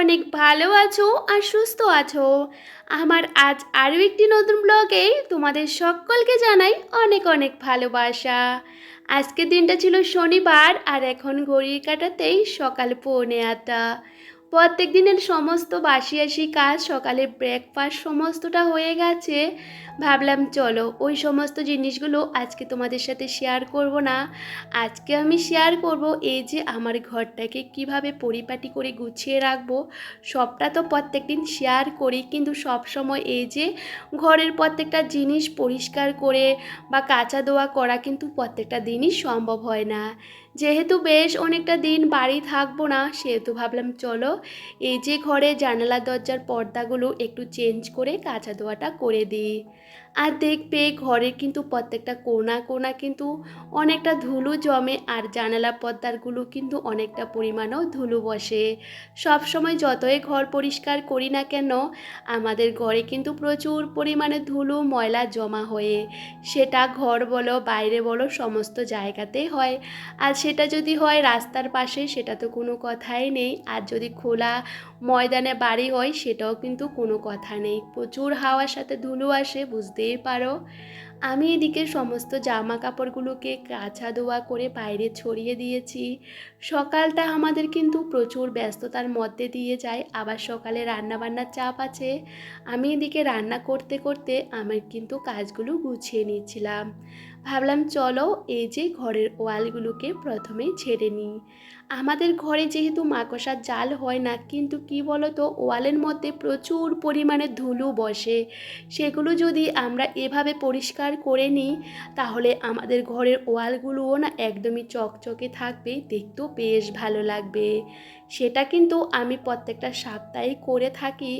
অনেক ভালো আছো আর সুস্থ আছো। আমার আজ আরও একটি নতুন ব্লগে তোমাদের সকলকে জানাই অনেক অনেক ভালোবাসা। আজকের দিনটা ছিল শনিবার আর এখন ঘড়ির কাটাতেই সকাল পৌনে আটটা। প্রত্যেক দিনের সমস্ত বাসি আসি কাজ, সকালে ব্রেকফাস্ট সমস্তটা হয়ে গেছে। ভাবলাম, চলো, ওই সমস্ত জিনিসগুলো আজকে তোমাদের সাথে শেয়ার করব না। আজকে আমি শেয়ার করব এই যে আমার ঘরটাকে কীভাবে পরিপাটি করে গুছিয়ে রাখব। সবটা তো প্রত্যেক দিন শেয়ার করি, কিন্তু সব সময় এই যে ঘরের প্রত্যেকটা জিনিস পরিষ্কার করে বা কাঁচা দোয়া করা কিন্তু প্রত্যেকটা দিনই সম্ভব হয় না। যেহেতু বেশ অনেকটা দিন বাড়ি থাকব না, সেহেতু ভাবলাম চলো এই যে ঘরে জানালা দরজার পর্দাগুলো একটু চেঞ্জ করে কাঁচা দোয়াটা করে দিই। আর দেখবে ঘরের কিন্তু প্রত্যেকটা কোনা কোনা কিন্তু অনেকটা ধুলো জমে আর জানালা পর্দারগুলো কিন্তু অনেকটা পরিমাণেও ধুলো বসে। সব সময় যতই ঘর পরিষ্কার করি না কেন, আমাদের ঘরে কিন্তু প্রচুর পরিমাণে ধুলো, ময়লা জমা হয়ে, সেটা ঘর বলো, বাইরে বলো, সমস্ত জায়গাতেই হয়। আর সেটা যদি হয় রাস্তার পাশে, সেটা তো কোনো কথাই নেই। আর যদি খোলা ময়দানে বাড়ি হয়, সেটাও কিন্তু কোনো কথা নেই। প্রচুর হাওয়ার সাথে ধুলো আসে, বুঝতেই পারো। আমি এদিকে সমস্ত জামা কাপড়গুলোকে কাছা ধোয়া করে বাইরে ছড়িয়ে দিয়েছি। সকালটা আমাদের কিন্তু প্রচুর ব্যস্ততার মধ্যে দিয়ে যায়, আবার সকালে রান্নাবান্নার চাপ আছে। আমি এদিকে রান্না করতে করতে আমার কিন্তু কাজগুলো গুছিয়ে নিচ্ছিলাম। ভাবলাম চলো এই যে ঘরের ওয়ালগুলোকে প্রথমে ছেড়ে নিই। আমাদের ঘরে যেহেতু মাকসার জাল হয় না, কিন্তু কি বলতো, ওয়ালের মধ্যে প্রচুর পরিমাণে ধুলো বসে। সেগুলো যদি আমরা এভাবে পরিষ্কার করে নিই, তাহলে আমাদের ঘরের ওয়ালগুলোও না একদমই চকচকে থাকবে, দেখতেও বেশ ভালো লাগবে। সেটা কিন্তু আমি প্রত্যেকটা সপ্তাহে করে থাকি।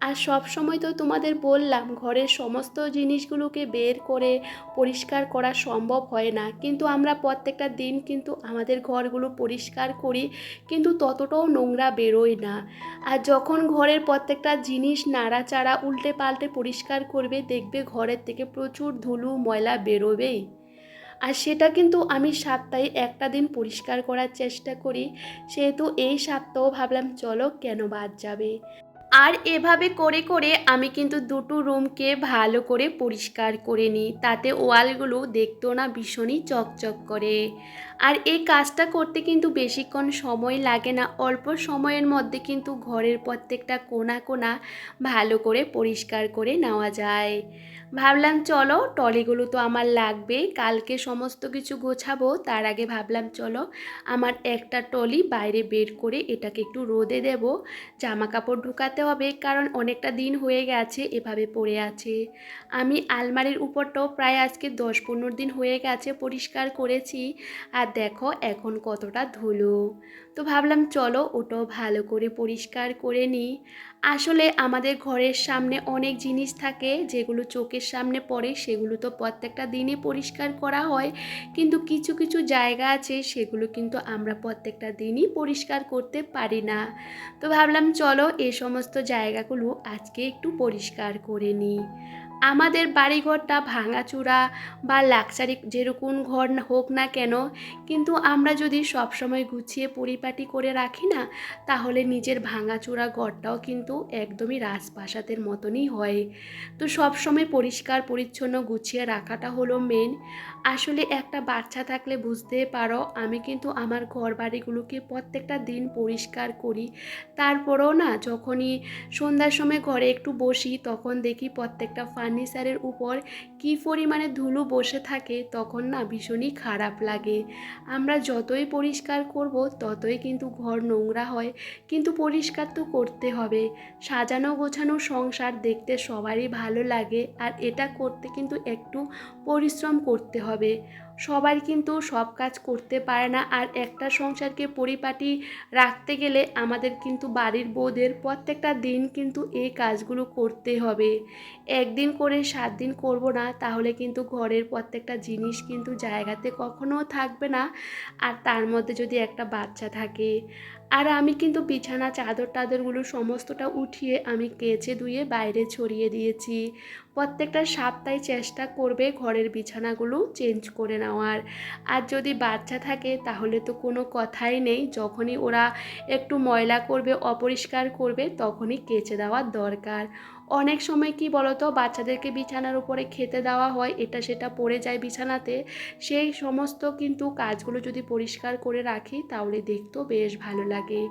আর সব সময় তো তোমাদের বললাম, ঘরের সমস্ত জিনিসগুলোকে বের করে পরিষ্কার করা সম্ভব হয় না। কিন্তু আমরা প্রত্যেকটা দিন কিন্তু আমাদের ঘরগুলো পরিষ্কার করি, কিন্তু ততটাও নোংরা বেরোয় না। আর যখন ঘরের প্রত্যেকটা জিনিস নাড়াচাড়া উল্টে পাল্টে পরিষ্কার করবে, দেখবে ঘরের থেকে প্রচুর ধুলো, ময়লা বেরোবেই। আর সেটা কিন্তু আমি সপ্তাহে একটা দিন পরিষ্কার করার চেষ্টা করি, সেহেতু এই সপ্তাহ ভাবলাম, চলো কেন বাদ যাবে? আর এভাবে করে করে আমি কিন্তু দুটো রুমকে ভালো করে পরিষ্কার করে নিই। তাতে ওয়ালগুলো দেখতেও না ভীষণই চকচক করে। আর এই কাজটা করতে কিন্তু বেশিক্ষণ সময় লাগে না। অল্প সময়ের মধ্যে কিন্তু ঘরের প্রত্যেকটা কোনা কোনা ভালো করে পরিষ্কার করে নেওয়া যায়। ভাবলাম, চলো টলিগুলো তো আমার লাগবে কালকে সমস্ত কিছু গোছাবো। তার আগে ভাবলাম, চলো, আমার একটা টলি বাইরে বের করে এটাকে একটু রোদে দেব। জামা কাপড় ঢুকাতে হবে কারণ অনেকটা দিন হয়ে গেছে এভাবে পড়ে আছে। আমি আলমারির উপরটাও প্রায় আজকে দশ পনেরো দিন হয়ে গেছে পরিষ্কার করেছি। আর দেখো এখন কতটা ধুলো। তো ভাবলাম চলো ওটাও ভালো করে পরিষ্কার করে নিই। আসলে আমাদের ঘরের সামনে অনেক জিনিস থাকে, যেগুলো চোখের সামনে পড়ে, সেগুলো তো প্রত্যেকটা দিনই পরিষ্কার করা হয়। কিন্তু কিছু কিছু জায়গা আছে, সেগুলো কিন্তু আমরা প্রত্যেকটা দিনই পরিষ্কার করতে পারি না। তো ভাবলাম চলো এ সমস্ত জায়গাগুলো আজকে একটু পরিষ্কার করে নিই। আমাদের বাড়িঘরটা ভাঙাচুরা বা লাক্সারি যেরকম ঘর হোক না কেন, কিন্তু আমরা যদি সব সময় গুছিয়ে পরিপাটি করে রাখি না, তাহলে নিজের ভাঙাচোরা ঘরটাও কিন্তু একদমই রাজপ্রাসাদের মতনই হয়। তো সব সময় পরিষ্কার, পরিচ্ছন্ন গুছিয়ে রাখাটা হলো মেন আসলে একটা বাচ্চা থাকলে বুঝতে পারো, আমি কিন্তু আমার ঘর বাড়িগুলোকে প্রত্যেকটা দিন পরিষ্কার করি। তারপরও না যখনই সন্ধ্যার সময় ঘরে একটু বসি, তখন দেখি প্রত্যেকটা ফার্নিচারের উপর কী পরিমাণে ধুলো বসে থাকে তখন না ভীষণই খারাপ লাগে। আমরা যতই পরিষ্কার করব ততই কিন্তু ঘর নোংরা হয়, কিন্তু পরিষ্কার তো করতে হবে। সাজানো গোছানো সংসার দেখতে সবারই ভালো লাগে আর এটা করতে কিন্তু একটু পরিশ্রম করতে হবে। সবাই কিন্তু সব কাজ করতে পারে না। আর একটা সংসারকে পরিপাটি রাখতে গেলে আমাদের কিন্তু বাড়ির বউদের প্রত্যেকটা দিন কিন্তু এই কাজগুলো করতে হবে। একদিন করে সাত দিন করব না, তাহলে কিন্তু ঘরের প্রত্যেকটা জিনিস কিন্তু জায়গাতে কখনো থাকবে না। আর তার মধ্যে যদি একটা বাচ্চা থাকে আর আমি কিন্তু বিছানা, চাদর টাদরগুলো সমস্তটা উঠিয়ে আমি কেচে ধুয়ে বাইরে ছড়িয়ে দিয়েছি। প্রত্যেকটা সপ্তাহে চেষ্টা করবে ঘরের বিছানাগুলো চেঞ্জ করে নেওয়ার। আর যদি বাচ্চা থাকে তাহলে তো কোনো কথাই নেই, যখনই ওরা একটু ময়লা করবে, অপরিষ্কার করবে তখনই কেচে দেওয়ার দরকার। অনেক সময় কি বলতো, বাচ্চাদেরকে বিছানার উপরে খেতে দেওয়া হয়, এটা সেটা পড়ে যায় বিছানাতে, সেই সমস্ত কিন্তু কাজগুলো যদি পরিষ্কার করে রাখি, তাহলে দেখতেও বেশ ভালো লাগে।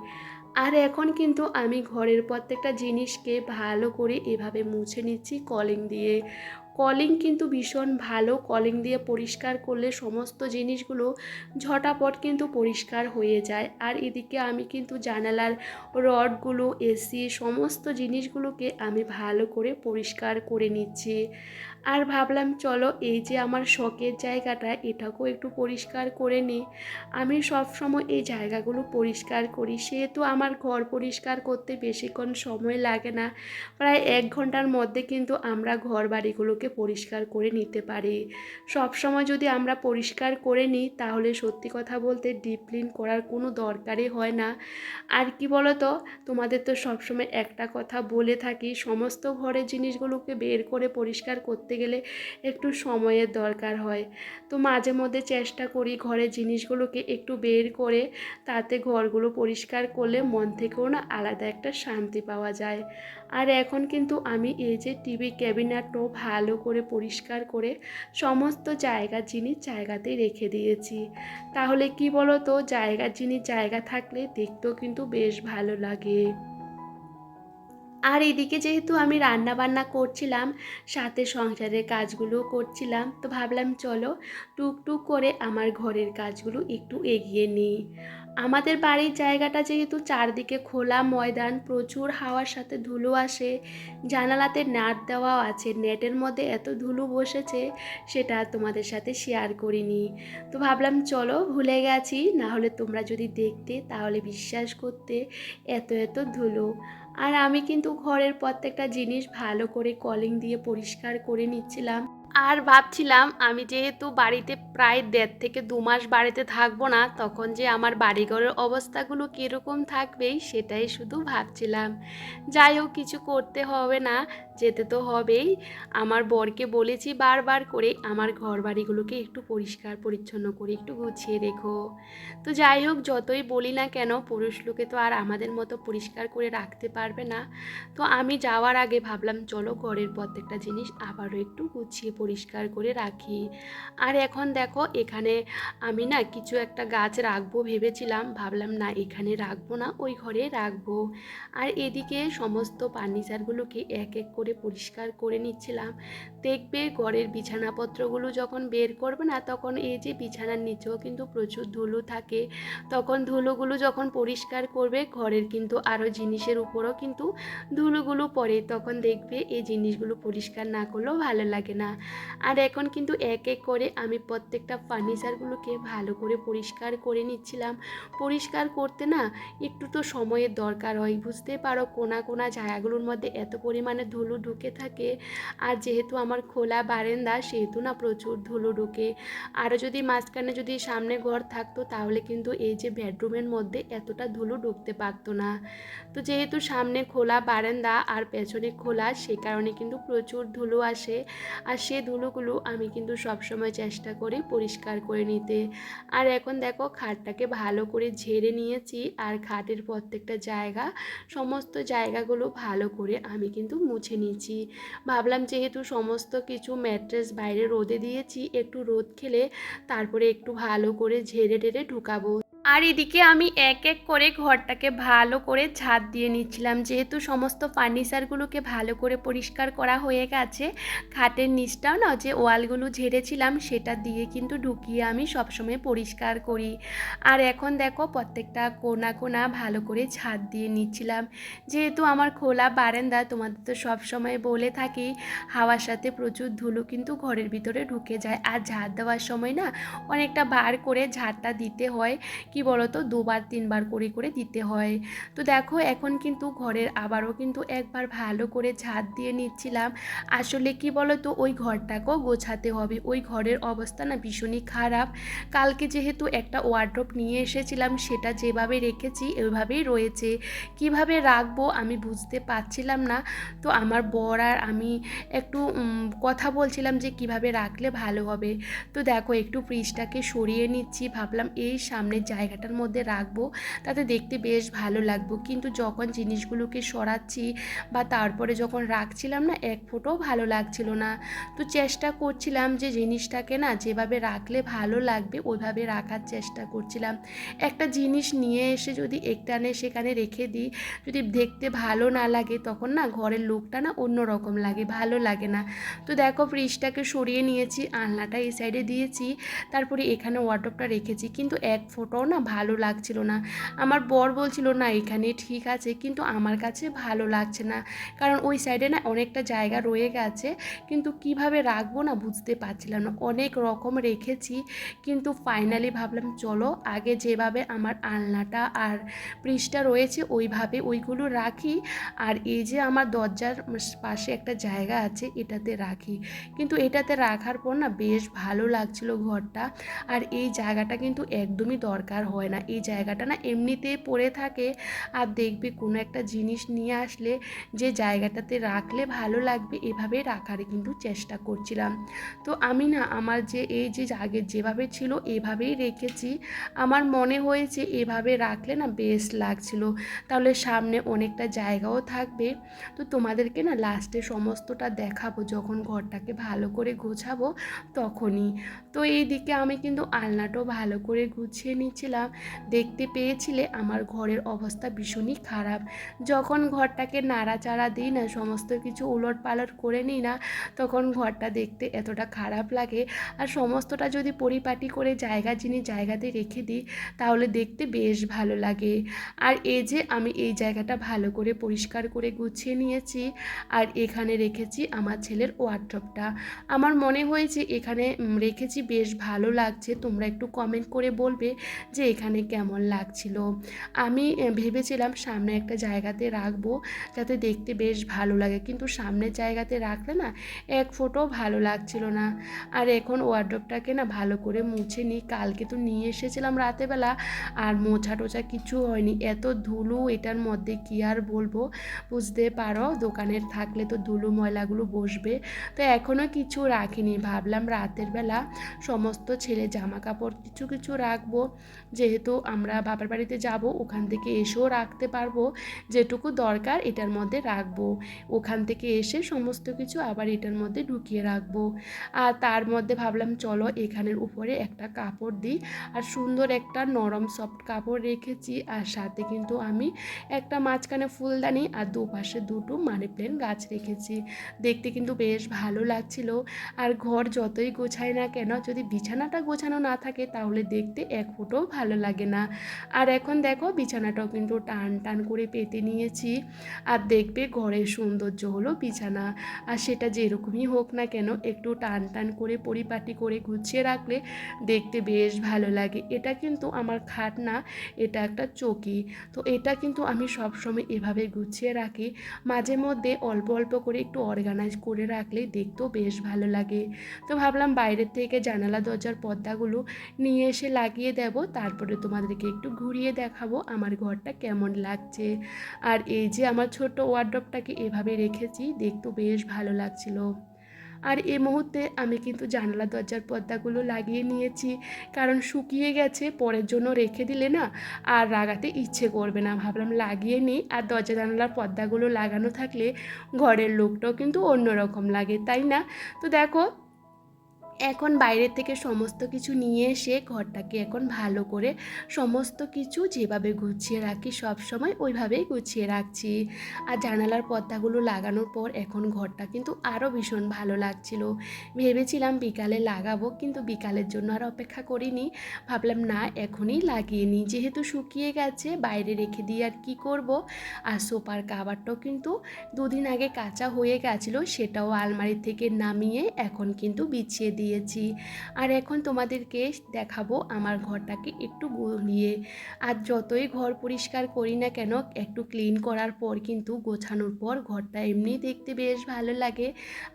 আর এখন কিন্তু আমি ঘরের প্রত্যেকটা জিনিসকে ভালো করে এভাবে মুছে নিচ্ছি কলিং দিয়ে। কলিং কিন্তু ভীষণ ভালো। কলিং দিয়ে পরিষ্কার করলে সমস্ত জিনিসগুলো ঝটাপট কিন্তু পরিষ্কার হয়ে যায়। আর এদিকে আমি কিন্তু জানালার রডগুলো, এসি, সমস্ত জিনিসগুলোকে আমি ভালো করে পরিষ্কার করে নিচ্ছি। আর ভাবলাম, চলো, এই যে আমার শখের জায়গাটা, এটাকেও একটু পরিষ্কার করে নিই। আমি সব সময় এই জায়গাগুলো পরিষ্কার করি। সেহেতু আমার ঘর পরিষ্কার করতে বেশিক্ষণ সময় লাগে না। প্রায় এক ঘণ্টার মধ্যে কিন্তু আমরা ঘর বাড়িগুলোকে পরিষ্কার করে নিতে পারি। সব সময় যদি আমরা পরিষ্কার করে নিই, তাহলে সত্যি কথা বলতে ডিপ ক্লিন করার কোনো দরকারই হয় না। আর কি বলো তো তোমাদের তো সবসময় একটা কথা বলে থাকি, সমস্ত ঘরের জিনিসগুলোকে বের করে পরিষ্কার করতে গেলে একটু সময়ের দরকার হয়। তো মাঝে মধ্যে চেষ্টা করি ঘরের জিনিসগুলোকে একটু বের করে তাতে ঘরগুলো পরিষ্কার করলে মন থেকেও না আলাদা একটা শান্তি পাওয়া যায়। আর এখন কিন্তু আমি এই যে টিভি ক্যাবিনেটও ভালো করে পরিষ্কার করে সমস্ত জায়গার জিনিস জায়গাতেই রেখে দিয়েছি। তাহলে কি বলো তো জায়গার জিনিস জায়গা থাকলে দেখতেও কিন্তু বেশ ভালো লাগে। আর এদিকে যেহেতু আমি রান্না বান্না করছিলাম, সাথে সংসারের কাজগুলো করছিলাম, তো ভাবলাম চলো টুকটুক করে আমার ঘরের কাজগুলো একটু এগিয়ে নিই। আমাদের বাড়ির জায়গাটা যেহেতু চারদিকে খোলা ময়দান, প্রচুর হাওয়ার সাথে ধুলো আসে, জানালাতে নাট দেওয়াও আছে, নেটের মধ্যে এত ধুলো বসেছে সেটা তোমাদের সাথে শেয়ার করিনি। তো ভাবলাম চলো ভুলে গেছি না হলে তোমরা যদি দেখতে তাহলে বিশ্বাস করতে এত এত ধুলো। আর আমি কিন্তু ঘরের প্রত্যেকটা জিনিস ভালো করে কলিং দিয়ে পরিষ্কার করে নিচ্ছিলাম। আর ভাবছিলাম আমি যেহেতু বাড়িতে প্রায় দেড় থেকে দু মাস বাড়িতে থাকব না, তখন যে আমার বাড়িঘরের অবস্থাগুলো কীরকম থাকবে সেটাই শুধু ভাবছিলাম। যাই হোক, কিছু করতে হবে না। যেতে তো হবেই। আমার বরকে বলেছি বারবার করে আমার ঘর বাড়িগুলোকে একটু পরিষ্কার, পরিচ্ছন্ন করে একটু গুছিয়ে রেখো। তো যাই হোক, যতই বলি না কেন, পুরুষ লোকে তো আর আমাদের মতো পরিষ্কার করে রাখতে পারবে না। তো আমি যাওয়ার আগে ভাবলাম, চলো ঘরের প্রত্যেকটা জিনিস আবারও একটু গুছিয়ে, পরিষ্কার করে রাখি। আর এখন দেখো, এখানে আমি না কিছু একটা গাছ রাখব ভেবেছিলাম। ভাবলাম, না, এখানে রাখব না, ওই ঘরে রাখব। আর এদিকে সমস্ত ফার্নিচারগুলোকে এক এক করে পরিষ্কার করে নিচ্ছিলাম। দেখবে ঘরের বিছানাপত্রগুলো যখন বের করবে না, তখন এই যে বিছানার নিচেও কিন্তু প্রচুর ধুলো থাকে। তখন ধুলোগুলো যখন পরিষ্কার করবে, ঘরের কিন্তু আরও জিনিসের উপরও কিন্তু ধুলোগুলো পড়ে। তখন দেখবে এই জিনিসগুলো পরিষ্কার না করলেও ভালো লাগে না। আর এখন কিন্তু এক এক করে আমি প্রত্যেকটা ফার্নিচারগুলোকে ভালো করে পরিষ্কার করে নিচ্ছিলাম। পরিষ্কার করতে না একটু তো সময়ের দরকার হয়। বুঝতে পারো, কোনা কোনা জায়গাগুলোর মধ্যে এত পরিমাণে ধুলো ঢুকে থাকে। আর যেহেতু আমার খোলা বারেন্দা, সেহেতু না প্রচুর ধুলো ঢুকে। আরও যদি মাঝখানে যদি সামনে ঘর থাকতো, তাহলে কিন্তু এই যে বেডরুমের মধ্যে এতটা ধুলো ঢুকতে পারতো না। তো যেহেতু সামনে খোলা বারান্দা আর পেছনে খোলা, সে কারণে কিন্তু প্রচুর ধুলো আসে। আর সে ধুলোগুলো আমি কিন্তু সবসময় চেষ্টা করি পরিষ্কার করে নিতে। আর এখন দেখো খাটটাকে ভালো করে ঝেড়ে নিয়েছি, আর খাটের প্রত্যেকটা জায়গা, সমস্ত জায়গাগুলো ভালো করে আমি কিন্তু মুছে নিয়েছি। ভাবলাম যেহেতু সমস্ত কিছু ম্যাট্রেস বাইরে রোদে দিয়েছি, একটু রোদ খেলে তারপরে একটু ভালো করে ঝেড়ে টেড়ে ঢুকাবো। আর এদিকে আমি এক এক করে ঘরটাকে ভালো করে ছাদ দিয়ে নিচ্ছিলাম। যেহেতু সমস্ত ফার্নিচারগুলোকে ভালো করে পরিষ্কার করা হয়ে গেছে, খাটের নিচটাও না যে ওয়ালগুলো ঝেড়েছিলাম সেটা দিয়ে কিন্তু ঢুকিয়ে আমি সবসময় পরিষ্কার করি। আর এখন দেখো প্রত্যেকটা কোনা কোনা ভালো করে ছাদ দিয়ে নিচ্ছিলাম। যেহেতু আমার খোলা বারান্দা, তোমাদের তো সবসময় বলে থাকি, হাওয়ার সাথে প্রচুর ধুলো কিন্তু ঘরের ভিতরে ঢুকে যায়। আর ঝাড় দেওয়ার সময় না অনেকটা বার করে ঝাড়টা দিতে হয়। কি বলতো? দুবার, তিনবার করে করে দিতে হয়। তো দেখো, এখন কিন্তু ঘরের আবারও কিন্তু একবার ভালো করে ঝাঁট দিয়ে নিচ্ছিলাম। আসলে কি বলতো? ওই ঘরটাকেও গোছাতে হবে। ওই ঘরের অবস্থা না ভীষণই খারাপ। কালকে যেহেতু একটা ওয়ার্ড্রপ নিয়ে এসেছিলাম, সেটা যেভাবে রেখেছি ওইভাবেই রয়েছে। কীভাবে রাখব আমি বুঝতে পারছিলাম না। তো আমার বর আর আমি একটু কথা বলছিলাম যে কীভাবে রাখলে ভালো হবে। তো দেখো, একটু ফ্রিজটাকে সরিয়ে নিচ্ছি। ভাবলাম, এই সামনের জায়গাটার মধ্যে রাখব, তাতে দেখতে বেশ ভালো লাগবো। কিন্তু যখন জিনিসগুলোকে সরাচ্ছি বা তারপরে যখন রাখছিলাম না, এক ফোঁটাও ভালো লাগছিল না। তো চেষ্টা করছিলাম যে জিনিসটাকে না যেভাবে রাখলে ভালো লাগবে, ওইভাবে রাখার চেষ্টা করছিলাম। একটা জিনিস নিয়ে এসে যদি একটানে সেখানে রেখে দিই, যদি দেখতে ভালো না লাগে, তখন না ঘরের লোকটা না অন্য রকম লাগে, ভালো লাগে না। তো দেখো ফ্রিজটাকে সরিয়ে নিয়েছি, আলনাটা এই সাইডে দিয়েছি, তারপরে এখানে ওয়াটপটা রেখেছি। কিন্তু এক ফোটাও না ভালো লাগছিল না। আমার বর বলছিল, না এখানে ঠিক আছে। কিন্তু আমার কাছে ভালো লাগছে না। কারণ ওই সাইডে না অনেকটা জায়গা রয়ে গেছে। কিন্তু কীভাবে রাখব না বুঝতে পারছিলাম না। অনেক রকম রেখেছি। কিন্তু ফাইনালি ভাবলাম, চলো, আগে যেভাবে আমার আলনাটা আর পৃষ্ঠা রয়েছে, ওইভাবে ওইগুলো রাখি। আর এই যে আমার দরজার পাশে একটা জায়গা আছে, এটাতে রাখি। কিন্তু এটাতে রাখার পর না বেশ ভালো লাগছিল ঘরটা। আর এই জায়গাটা কিন্তু একদমই দরকার হয় না। এই জায়গাটা না এমনিতেই পড়ে থাকে। আর দেখবে কোনো একটা জিনিস নিয়ে আসলে যে জায়গাটাতে রাখলে ভালো লাগবে, এভাবে রাখার কিন্তু চেষ্টা করছিলাম। তো আমি না আমার যে, এই যে আগে যেভাবে ছিল এভাবেই রেখেছি। আমার মনে হয়েছে এভাবে রাখলে না বেশ লাগছিল। তাহলে সামনে অনেকটা জায়গাও থাকবে। তো তোমাদেরকে না লাস্টে সমস্তটা দেখাবো। যখন ঘরটাকে ভালো করে গোছাবো তখনই। তো এই দিকে আমি কিন্তু আলনাটাও ভালো করে গুছিয়ে নিচ্ছিলাম। দেখতে পেয়েছিলে আমার ঘরের অবস্থা ভীষণই খারাপ। যখন ঘরটাকে নাড়াচাড়া দিই না, সমস্ত কিছু উলট পালট করে নিই না, তখন ঘরটা দেখতে এতটা খারাপ লাগে। আর সমস্তটা যদি পরিপাটি করে জায়গা যিনি জায়গাতে রেখে দিই, তাহলে দেখতে বেশ ভালো লাগে। আর এই যে আমি এই জায়গাটা ভালো করে পরিষ্কার করে গুছিয়ে নিয়েছি, আর এখানে রেখেছি আমার ছেলের ওয়ার্ড্রপটা। আমার মনে হয়েছে এখানে রেখেছি বেশ ভালো লাগছে। তোমরা একটু কমেন্ট করে বলবে যে এখানে কেমন লাগছিল? আমি ভেবেছিলাম সামনে একটা জায়গাতে রাখব, যাতে দেখতে বেশ ভালো লাগে। কিন্তু সামনের জায়গাতে রাখলে না, এক ফোটো ভালো লাগছিল না। আর এখন ওয়ার্ড্রপটাকে না ভালো করে মুছে নিই। কালকে তো নিয়ে এসেছিলাম রাতেবেলা, আর মোছা টোছা কিছু হয়নি। এত ধুলো, এটার মধ্যে কি আর বলব? বুঝতে পারো, দোকানের থাকলে তো ধুলো ময়লাগুলো বসবে। তো এখনও কিছু রাখিনি। ভাবলাম রাতের বেলা সমস্ত ছেলে জামা কাপড় কিছু কিছু রাখব। যেহেতু আমরা বাবার বাড়িতে যাব, ওখান থেকে এসেও রাখতে পারব, যেটুকু দরকার এটার মধ্যে রাখব। ওখান থেকে এসে সমস্ত কিছু আবার এটার মধ্যে ঢুকিয়ে রাখব। আর তার মধ্যে ভাবলাম, চলো এখানের উপরে একটা কাপড় দিই। আর সুন্দর একটা নরম সফট কাপড় রেখেছি। আর সাথে কিন্তু আমি একটা মাঝখানে ফুলদানি আর দুপাশে দুটো মানি প্ল্যান্ট গাছ রেখেছি। দেখতে কিন্তু বেশ ভালো লাগছিল। আর ঘর যতই গোছায় না কেন, যদি বিছানাটা গোছানো না থাকে, তাহলে দেখতে এক ফুটও ভালো লাগে না। আর এখন দেখো বিছানাটাও কিন্তু টান টান করে পেতে নিয়েছি। আর দেখবে ঘরের সৌন্দর্য হলো বিছানা। আর সেটা যেরকমই হোক না কেন একটু টান টান করে পরিপাটি করে গুছিয়ে রাখলে দেখতে বেশ ভালো লাগে। এটা কিন্তু আমার খাট না, এটা একটা চকি। তো এটা কিন্তু আমি সবসময় এভাবে গুছিয়ে রাখি। মাঝে মধ্যে অল্প অল্প করে একটু অর্গানাইজ করে রাখলে দেখতেও বেশ ভালো লাগে। তো ভাবলাম বাইরের থেকে জানালা, দরজার পর্দাগুলো নিয়ে এসে লাগিয়ে দেব। তারপরে তোমাদেরকে একটু ঘুরিয়ে দেখাবো আমার ঘরটা কেমন লাগছে। আর এই যে আমার ছোট ওয়ার্ড্রপটাকে এভাবে রেখেছি, দেখতে বেশ ভালো লাগছিল। আর এই মুহূর্তে আমি কিন্তু জানালা, দরজার পর্দাগুলো লাগিয়ে নিয়েছি, কারণ শুকিয়ে গেছে, পরের জন্য রেখে দিলে না আর লাগাতে ইচ্ছে করবে না। ভাবলাম লাগিয়ে নিই, আর দরজা, জানালার পর্দাগুলো লাগানো থাকলে ঘরের লোকটাও কিন্তু অন্যরকম লাগে, তাই না? তো দেখো এখন বাইরের থেকে সমস্ত কিছু নিয়ে এসে ঘরটাকে এখন ভালো করে সমস্ত কিছু যেভাবে গুছিয়ে রাখি সব সময় ওইভাবেই গুছিয়ে রাখছি। আর জানালার পর্দাগুলো লাগানোর পর এখন ঘরটা কিন্তু আরও ভীষণ ভালো লাগছিল। ভেবেছিলাম বিকালে লাগাবো কিন্তু বিকালের জন্য আর অপেক্ষা করিনি। ভাবলাম, না, এখনই লাগিয়ে নিই। যেহেতু শুকিয়ে গেছে, বাইরে রেখে দিয়ে আর কি করব? আর সোফার কাভারটাও কিন্তু দুদিন আগে কাঁচা হয়ে গেছিল, সেটাও আলমারি থেকে নামিয়ে এখন কিন্তু বিছিয়ে দিই। দিয়েছি। আর এখন তোমাদেরকে দেখাবো আমার ঘরটাকে একটু গুলিয়ে। আর যতই ঘর পরিষ্কার করি না কেন, একটু ক্লিন করার পর কিন্তু গোছানোর পর ঘরটা এমনি দেখতে বেশ ভালো লাগে।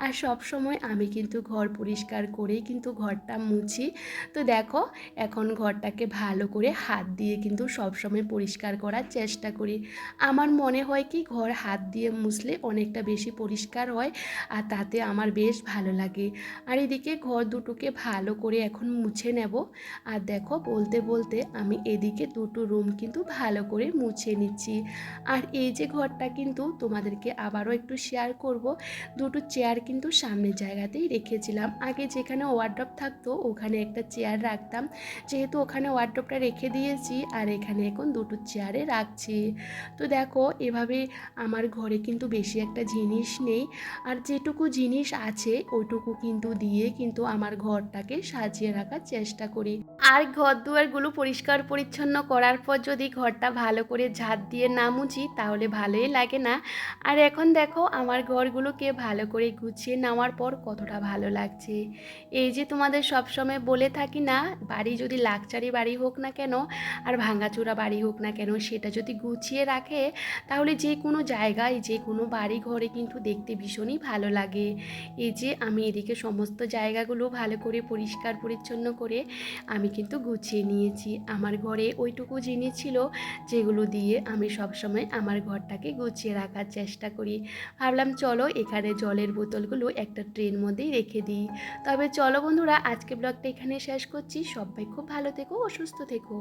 আর সব সময় আমি কিন্তু ঘর পরিষ্কার করেই কিন্তু ঘরটা মুছি। তো দেখো, এখন ঘরটাকে ভালো করে হাত দিয়ে কিন্তু সবসময় পরিষ্কার করার চেষ্টা করি। আমার মনে হয় কি, ঘর হাত দিয়ে মুছলে অনেকটা বেশি পরিষ্কার হয়, আর তাতে আমার বেশ ভালো লাগে। আর এদিকে ঘর দুটোকে ভালো করে এখন মুছে নেব। আর দেখো, বলতে বলতে আমি এদিকে দুটো রুম কিন্তু ভালো করে মুছে নিচ্ছি। আর এই যে ঘরটা কিন্তু তোমাদেরকে আবারও একটু শেয়ার করব, দুটো চেয়ার কিন্তু সামনের জায়গাতেই রেখেছিলাম। আগে যেখানে ওয়ার্ড্রপ থাকতো, ওখানে একটা চেয়ার রাখতাম। যেহেতু ওখানে ওয়ার্ড্রপটা রেখে দিয়েছি, আর এখানে এখন দুটো চেয়ারে রাখছি। তো দেখো, এভাবে আমার ঘরে কিন্তু বেশি একটা জিনিস নেই। আর যেটুকু জিনিস আছে, ওইটুকু কিন্তু দিয়ে কিন্তু আমার ঘরটাকে সাজিয়ে রাখার চেষ্টা করি। আর ঘর দুয়ারগুলো পরিষ্কার পরিচ্ছন্ন করার পর যদি ঘরটা ভালো করে ঝাঁট দিয়ে না মুছি, তাহলে ভালোই লাগে না। আর এখন দেখো আমার ঘরগুলোকে ভালো করে গুছিয়ে নেওয়ার পর কতটা ভালো লাগছে। এই যে তোমাদের সবসময় বলে থাকি না, বাড়ি যদি লাকচারি বাড়ি হোক না কেন, আর ভাঙাচোরা বাড়ি হোক না কেন, সেটা যদি গুছিয়ে রাখে, তাহলে যে কোনো জায়গায়, যে কোনো বাড়ি ঘরে কিন্তু দেখতে ভীষণই ভালো লাগে। এই যে আমি এদিকে সমস্ত জায়গাগুলো ভালো করে পরিষ্কার পরিচ্ছন্ন করে আমি কিন্তু গুছিয়ে নিয়েছি। আমার ঘরে ওইটুকু জিনিস ছিল যেগুলো দিয়ে আমি সবসময় আমার ঘরটাকে গুছিয়ে রাখার চেষ্টা করি। ভাবলাম চলো এখানে জলের বোতলগুলো একটা ট্রেন মধ্যেই রেখে দিই। তবে চলো বন্ধুরা, আজকে ব্লগটা এখানে শেষ করছি। সবাই খুব ভালো থেকো অসুস্থ সুস্থ থেকো।